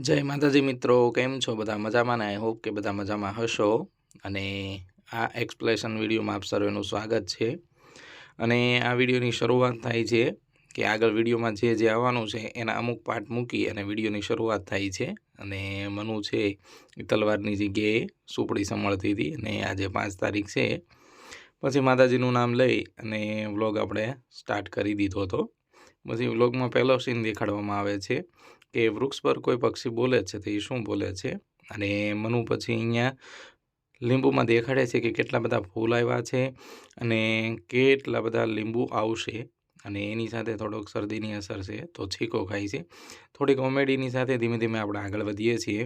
જય માતાજી મિત્રો, કેમ છો? બધા મજામાં આઈ હોપ કે બધા મજામાં હશો. અને આ એક્સપ્લેશન વિડીયોમાં આપ સર્વેનું સ્વાગત છે. અને આ વિડીયોની શરૂઆત થાય છે કે આગળ વિડીયોમાં જે જે આવવાનું છે એના અમુક પાર્ટ મૂકી અને વિડીયોની શરૂઆત થાય છે. અને મનુ છે તલવારની જગ્યાએ સુપડી સંભળતી હતી અને આજે પાંચ તારીખ છે. પછી માતાજીનું નામ લઈ અને વ્લોગ આપણે સ્ટાર્ટ કરી દીધો હતો. પછી વ્લોગમાં પહેલો સીન દેખાડવામાં આવે છે. કે વૃક્ષ પર કોઈ પક્ષી બોલે છે તો એ શું બોલે છે? અને મનુ પછી અહીંયા લીંબુમાં દેખાડે છે કે કેટલા બધા ફૂલ આવ્યા છે અને કેટલા બધા લીંબુ આવશે. અને એની સાથે થોડોક શરદીની અસર છે, તો છીકો ખાય છે. થોડી કોમેડીની સાથે ધીમે ધીમે આપણે આગળ વધીએ છીએ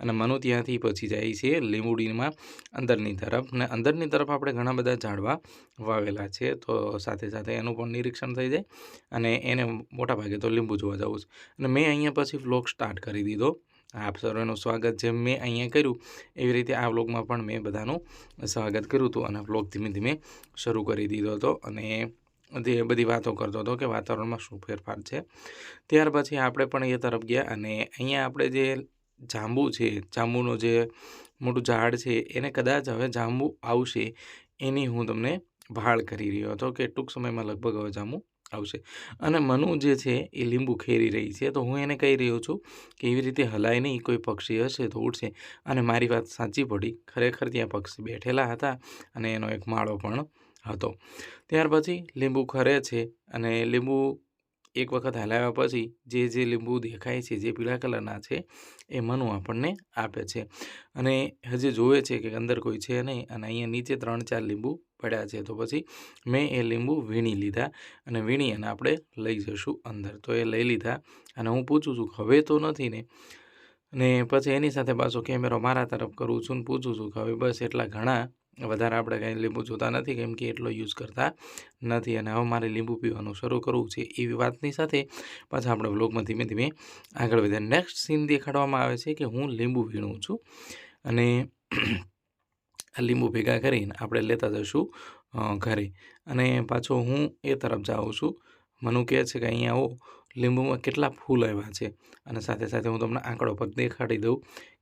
અને મનુ ત્યાંથી પછી જાય છે લીંબુડીમાં અંદરની તરફ ને અંદરની તરફ આપણે ઘણા બધા ઝાડવા વાવેલા છે, તો સાથે સાથે એનું પણ નિરીક્ષણ થઈ જાય અને એને મોટા ભાગે તો લીંબુ જોવા જવું છે. અને મેં અહીંયા પછી વ્લોગ સ્ટાર્ટ કરી દીધો. આપ સર્વેનું સ્વાગત જેમ મેં અહીંયા કર્યું, એવી રીતે આ વ્લોગમાં પણ મેં બધાનું સ્વાગત કર્યું હતું અને વ્લોગ ધીમે ધીમે શરૂ કરી દીધો હતો અને તે બધી વાતો કરતો હતો કે વાતાવરણમાં શું ફેરફાર છે. ત્યાર પછી આપણે પણ એ તરફ ગયા અને અહીંયા આપણે જે જાંબુ છે, જાંબુનો જે મોટું ઝાડ છે, એને કદાચ હવે જાંબુ આવશે એની હું તમને ભાળ કરી રહ્યો હતો કે ટૂંક સમયમાં લગભગ હવે જાંબુ આવશે. અને મનુ જે છે એ લીંબુ ખેરી રહી છે. તો હું એને કહી રહ્યો છું કે એવી રીતે હલાય નહીં, કોઈ પક્ષી હશે તો ઉડશે. અને મારી વાત સાચી પડી. ખરેખર ત્યાં પક્ષી બેઠેલા હતા અને એનો એક માળો પણ હતો. ત્યાર પછી લીંબુ ખરે છે અને લીંબુ એક વખત હલાવ્યા પછી જે જે લીંબુ દેખાય છે, જે પીળા કલરના છે, એ મનુ આપણને આપે છે. અને હજી જોવે છે કે અંદર કોઈ છે નહીં અને અહીંયા નીચે ત્રણ, ચાર લીંબુ પડ્યા છે તો પછી મેં એ લીંબુ વીણી લીધા અને વીણી અને આપણે લઈ જઈશું અંદર. તો એ લઈ લીધા અને હું પૂછું છું હવે તો નથી ને? અને પછી એની સાથે પાછો કેમેરો મારા તરફ કરું છું ને પૂછું છું કે હવે બસ એટલા ઘણા વધારે આપણે કાંઈ લીંબુ જોતા નથી, કેમ કે એટલો યુઝ કરતા નથી. અને હવે મારે લીંબુ પીવાનું શરૂ કરવું છે એવી વાતની સાથે પાછા આપણે બ્લોગમાં ધીમે ધીમે આગળ વધ્યા નેક્સ્ટ સીન દેખાડવામાં આવે છે કે હું લીંબુ વીણું છું અને આ લીંબુ ભેગા કરીને આપણે લેતા જઈશું ઘરે. અને પાછો હું એ તરફ જાઉં છું. મનુ કહે છે કે અહીંયા આવો લીંબુમાં કેટલા ફૂલ આવ્યા છે? અને સાથે સાથે હું તમને આંકડો પર દેખાડી દઉં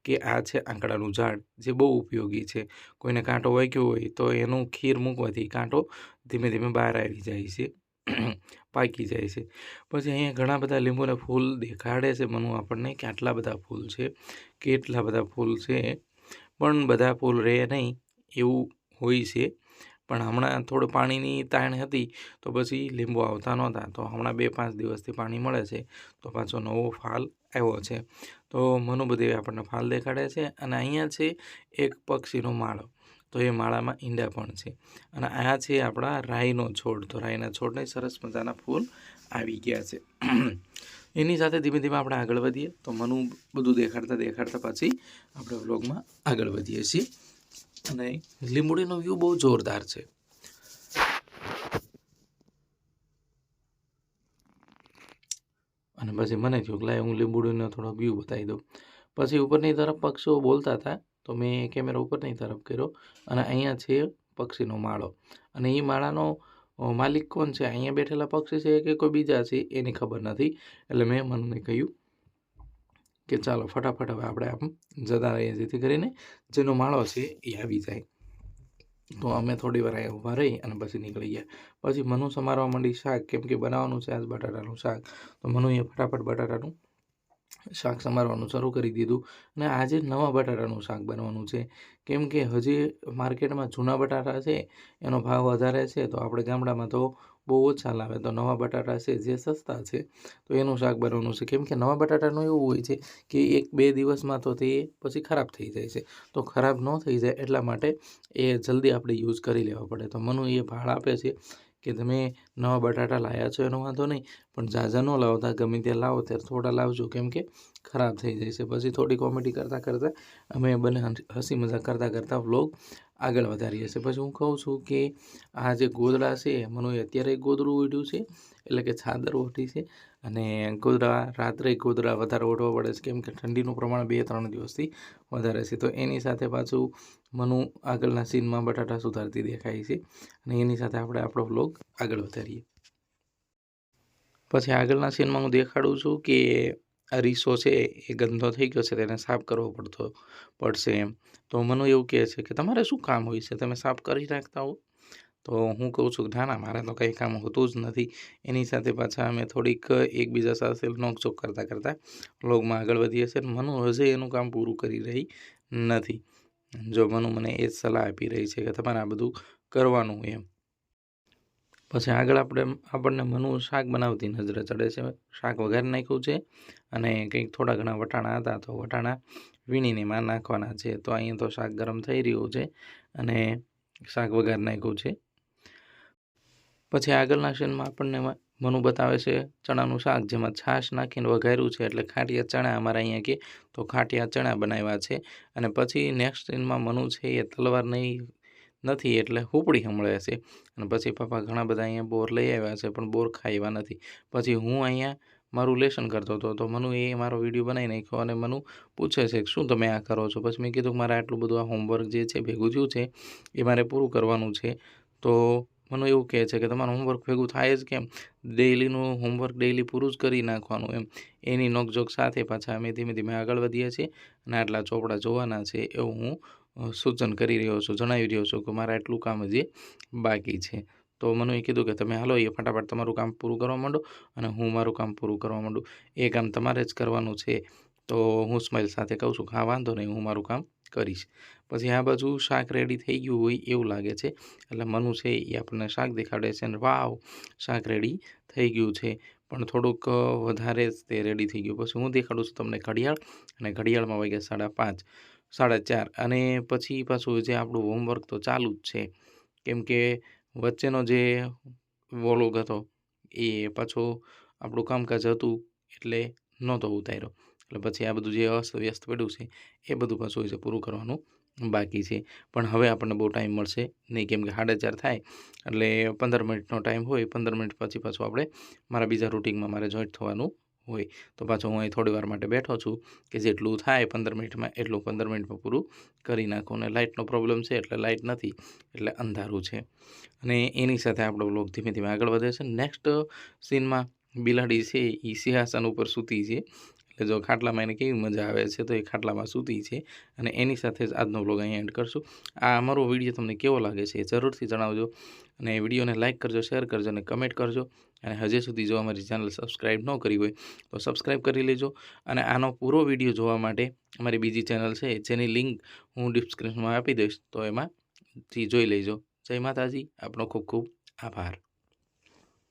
કે આ છે આંકડાનું ઝાડ, જે બહુ ઉપયોગી છે. કોઈને કાંટો વાગ્યો હોય તો એનું ખીર મૂકવાથી કાંટો ધીમે ધીમે બહાર આવી જાય છે, પાકી જાય છે. પછી અહીંયા ઘણા બધા લીંબુના ફૂલ દેખાડે છે. મનુ આપણને કે આટલા બધા ફૂલ છે, કેટલા બધા ફૂલ છે, પણ બધા ફૂલ રહે નહીં એવું હોય છે. પણ હમણાં થોડું પાણીની તાણ હતી, તો પછી લીંબુ આવતા નહોતા. તો હમણાં બે પાંચ દિવસથી પાણી મળે છે, તો પાછો નવો ફાલ આવ્યો છે. તો મનુ બધી આપણને ફાલ દેખાડે છે અને અહીંયા છે એક પક્ષીનો માળો. તો એ માળામાં ઈંડા પણ છે. અને આ છે આપણા રાઈનો છોડ. તો રાઈના છોડને સરસ મજાના ફૂલ આવી ગયા છે. એની સાથે ધીમે ધીમે આપણે આગળ વધીએ. તો મનુ બધું દેખાડતા દેખાડતા પછી આપણે વ્લોગમાં આગળ વધીએ છીએ. અને લીંબુડીનો વ્યૂ બહુ જોરદાર છે. અને પછી મને થયું કે હું લીંબુડીનો થોડો વ્યૂ બતાવી દઉં. પછી ઉપરની તરફ પક્ષીઓ બોલતા હતા, તો મેં કેમેરા ઉપરની તરફ કર્યો અને અહીંયા છે પક્ષીનો માળો. અને એ માળાનો માલિક કોણ છે? અહીંયા બેઠેલા પક્ષી છે કે કોઈ બીજા છે? એની ખબર નથી. એટલે મેં મનને કહ્યું કે ચાલો ફટાફટ હવે આપણે આમ જતા રહીએ જેથી કરીને જેનો માળો છે એ આવી જાય. તો અમે થોડી વાર અહીંયા ઊભા રહી અને પછી નીકળી ગયા. પછી મનુ સમારવા માંડી શાક, કેમ કે બનાવવાનું છે આજ બટાટાનું શાક. તો મનુએ ફટાફટ બટાટાનું શાક સમારવાનું શરૂ કરી દીધું અને આજે નવા બટાટાનું શાક બનવાનું છે. કેમ કે હજી માર્કેટમાં જૂના બટાટા છે, એનો ભાવ વધારે છે, તો આપણે ગામડામાં તો બહુ ઓછા લાવે. તો નવા બટાટા છે જે સસ્તા છે, તો એનું શાક બનવાનું છે. કેમ કે નવા બટાટાનું એવું હોય છે કે એક બે દિવસમાં તો તે પછી ખરાબ થઈ જાય છે. તો ખરાબ ન થઈ જાય એટલા માટે એ જલ્દી આપણે યુઝ કરી લેવા પડે. તો મનુ એ ભાળ આપે છે કે તમે નવા બટાટા લાવ્યા છો એનો વાંધો નહીં, પણ ઝાઝા ન લાવતા. ગમે ત્યાં લાવો ત્યારે થોડા લાવજો. કેમ કે ખરાબ થઈ જાય છે. પછી થોડી કોમેડી કરતાં કરતાં અમે બંને હસી મજાક કરતાં કરતાં વ્લોગ આગળ વધારીએ છીએ. પછી હું કહું છું કે આ જે ગોદડા છે મને અત્યારે ગોદડું ઉડ્યું છે, એટલે કે છાદર ઓઢી છે. અને ગોદડા, રાત્રે ગોદડા વધારે ઓઢવા પડે છે, કેમ કે ઠંડીનું પ્રમાણ બે ત્રણ દિવસથી વધારે છે. તો એની સાથે પાછું મનુ આગળના સીનમાં બટાટા સુધારતી દેખાય છે. અને એની સાથે આપણે આપણો વ્લોગ આગળ વધારીએ. પછી આગળના સીનમાં હું દેખાડું છું કે રીસો છે એ ગંદો થઈ ગયો છે, તેને સાફ કરવો પડતો પડશે એમ. તો મનુ એવું કહે છે કે, તમારે શું કામ હોય છે? તમે સાફ કરી નાખતા હો. તો હું કહું છું ના ના, મારે તો કંઈ કામ હોતું જ નથી. એની સાથે પાછા અમે થોડીક એકબીજા સાથે નોકચોક કરતાં કરતાં વ્લોગમાં આગળ વધીએ છીએ. મનુ હજે એનું કામ પૂરું કરી રહી નથી. જો મનુ મને એ જ સલાહ આપી રહી છે કે, તમારે આ બધું કરવાનું એમ. પછી આગળ આપણે આપણને મનુ શાક બનાવતી નજરે ચડે છે. શાક વઘારી નાખ્યું છે અને કંઈક થોડા ઘણા વટાણા હતા તો વટાણા વીણીને માં નાખવાના છે. તો અહીંયા તો શાક ગરમ થઈ રહ્યું છે અને શાક વઘારી નાખ્યું છે. પછી આગળના સીનમાં આપણને મનુ બતાવે છે ચણાનું શાક જેમાં છાશ નાખીને વઘાર્યું છે એટલે ખાટિયા ચણા અમારા અહીંયા કે તો ખાટિયા ચણા બનાવ્યા છે. અને પછી નેક્સ્ટ સીનમાં મનુ છે એ તલવાર નહીં નથી એટલે હુપડી સંભળે છે અને પછી પપ્પા ઘણા બધા અહીંયા બોર લઈ આવ્યા છે, પણ બોર ખાવા નથી. પછી હું અહીંયા મારું લેસન કરતો હતો, તો મનુ એ મારો વીડિયો બનાવી નાખ્યો અને મનુ પૂછે છે કે શું તમે આ કરો છો? પછી મેં કીધું મારે આટલું બધું આ હોમવર્ક જે છે ભેગું થયું છે, એ મારે પૂરું કરવાનું છે. તો મને એવું કહે છે કે તમારું હોમવર્ક ભેગું થાય જ કેમ? ડેઈલીનું હોમવર્ક ડેઈલી પૂરું જ કરી નાખવાનું એમ. એની નોકઝોક સાથે પાછા અમે ધીમે ધીમે આગળ વધીએ છીએ અને આટલા ચોપડા જોવાના છે એવું હું સૂચન કરી રહ્યો છું, જણાવી રહ્યો છું કે મારા એટલું કામ હજી બાકી છે. તો મને કીધું કે તમે હાલો એ ફટાફટ તમારું કામ પૂરું કરવા માંડો અને હું મારું કામ પૂરું કરવા માંડું. એ કામ તમારે જ કરવાનું છે. તો હું સ્માઇલ સાથે કહું છું હા, વાંધો નહીં, હું મારું કામ કરીશ. પછી આ બાજુ શાક રેડી થઈ ગયું હોય એવું લાગે છે. એટલે મનુ છે એ આપણને શાક દેખાડે છે અને વાવ, શાક રેડી થઈ ગયું છે. પણ થોડુંક વધારે જ તે રેડી થઈ ગયું. પછી હું દેખાડું છું તમને ઘડિયાળ અને ઘડિયાળમાં વાગ્યા સાડા પાંચ. સાડા ચાર. અને પછી પાછું જે આપણું હોમવર્ક તો ચાલુ જ છે. કેમ કે વચ્ચેનો જે વોલોગ હતો, એ પાછો આપણું કામકાજ હતું એટલે નહોતો ઉતાર્યો. એટલે પછી આ બધું જે અસ્તવ્યસ્ત પડ્યું છે, એ બધું પાછું છે પૂરું કરવાનું બાકી છે. પણ હવે આપણને બહુ ટાઈમ મળશે નહીં. કેમ કે સાડા ચાર થાય એટલે પંદર મિનિટનો ટાઈમ હોય, પંદર મિનિટ પછી પાછું આપણે મારા બીજા રૂટિનમાં મારે જોઈન્ટ થવાનું હોય. તો પાછો હું અહીં થોડી વાર માટે બેઠો છું કે જેટલું થાય પંદર મિનિટમાં, એટલું પંદર મિનિટમાં પૂરું કરી નાખું. અને લાઇટનો પ્રોબ્લેમ છે એટલે લાઇટ નથી, એટલે અંધારું છે. અને એની સાથે આપણો બ્લોગ ધીમે ધીમે આગળ વધે છે. નેક્સ્ટ સીનમાં બિલાડી છે એ સિંહાસન ઉપર સૂતી છે. એટલે જો ખાટલામાં એને કેવી મજા આવે છે, તો એ ખાટલામાં સૂતી છે. અને એની સાથે જ આજનો બ્લોગ અહીંયા એન્ડ કરશું. આ અમારો વીડિયો તમને કેવો લાગે છે એ જરૂરથી જણાવજો. અને વિડીયોને લાઇક કરજો શેર કરજો અને કમેન્ટ કરજો. અને હજી સુધી જો અમારી ચેનલ સબસ્ક્રાઈબ ન કરી હોય, તો સબસ્ક્રાઈબ કરી લેજો. અને આનો પૂરો વીડિયો જોવા માટે અમારી બીજી ચેનલ છે, જેની લિંક હું ડિસ્ક્રિપ્શનમાં આપી દઈશ, તો એમાંથી જોઈ લેજો. જય માતાજી, આપનો ખૂબ ખૂબ આભાર.